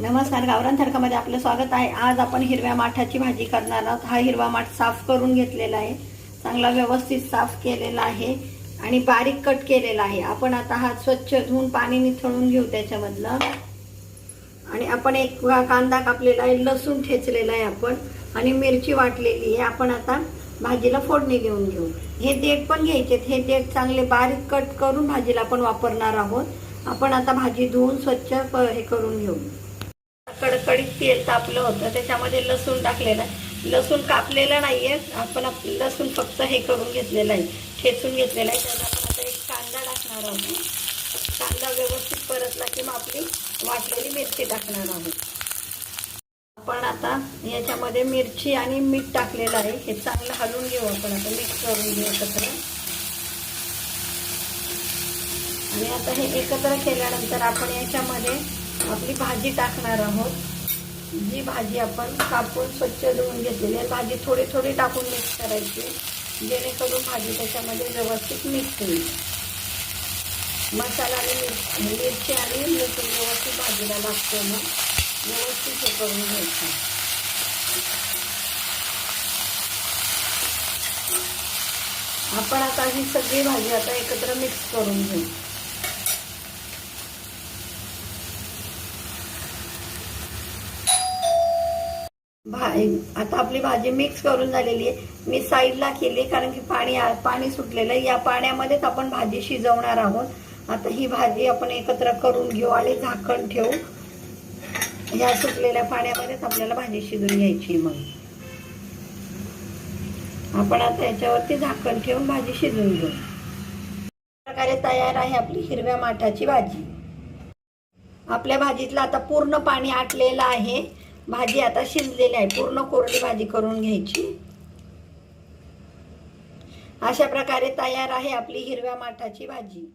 नमस्कार गावरान थडकामध्ये आपलं स्वागत आहे. आज आपण हिरव्या माठाची भाजी करणार आहोत. हा हिरवा माठ साफ करून घेतलेला आहे. चांगला व्यवस्थित साफ केलेला आहे आणि बारीक कट केलेला आहे. आपण आता हा स्वच्छ धुवून पाणी निथळून घेऊ त्याच्यामधलं आणि आपण एक कांदा कापलेला आहे लसूण ठेचलेला आहे आपण. आणि मिरची वाटलेली आहे. आपण आता भाजीला फोडणी देऊन घेऊ. हे देठ पण घ्यायचे हे देठ चांगले बारीक कट करून भाजीला आपण वापरणार आहोत. आपण आता भाजी धुवून स्वच्छ प- हे करून घेऊ. कडकडीत तेल तापलं होतं त्याच्यामध्ये लसूण टाकलेलं आहे. लसूण कापलेलं आहे आपण लसूण फक्त हे करून घेतलेलं आहे ठेचून घेतलेलं आहे. त्याला आपण आता एक कांदा टाकणार आहोत. कांदा व्यवस्थित परतला की मग आपली वाटलेली मिरची टाकणार आहोत. आपण आता याच्यामध्ये मिरची आणि मीठ टाकलेलं आहे. हे चांगलं हलवून घेऊ आपण. आता मिक्स करून घेऊ एकत्र. आणि आता हे एकत्र केल्यानंतर आपण याच्यामध्ये आपली भाजी टाकणार आहोत. जी भाजी आपण कापून स्वच्छ धुवून घेतलेली आहे. भाजी थोडी थोडी टाकून मिक्स करायची. जेणेकरून भाजी त्याच्यामध्ये व्यवस्थित मिक्स होईल. मसाला आणि मिर- मिरची आणि लसूण व्यवस्थित भाजीला लागतो मग व्यवस्थित हे करून घ्यायचं. आपण आता ही सगळी भाजी आता एकत्र मिक्स करून घेऊ. भा आता आपली भाजी मिक्स करून झालेली आहे. मी साईडला केली कारण की पाणी पाणी सुटलेलं आहे. या पाण्यामध्येच आपण भाजी शिजवणार आहोत. आता ही भाजी आपण एकत्र करून घेऊ आणि झाकण ठेवू. या सुटलेल्या पाण्यामध्येच आपल्याला भाजी शिजून घ्यायची मग. आपण आता याच्यावरती झाकण ठेवून भाजी शिजून घेऊ. प्रकारे तयार आहे आपली हिरव्या माठाची भाजी. आपल्या भाजीतलं आता पूर्ण पाणी आटलेलं आहे. भाजी आता शिजलेली आहे. पूर्ण कोरडी भाजी करून घ्यायची. अशा प्रकारे तयार आहे आपली हिरव्या माठाची भाजी.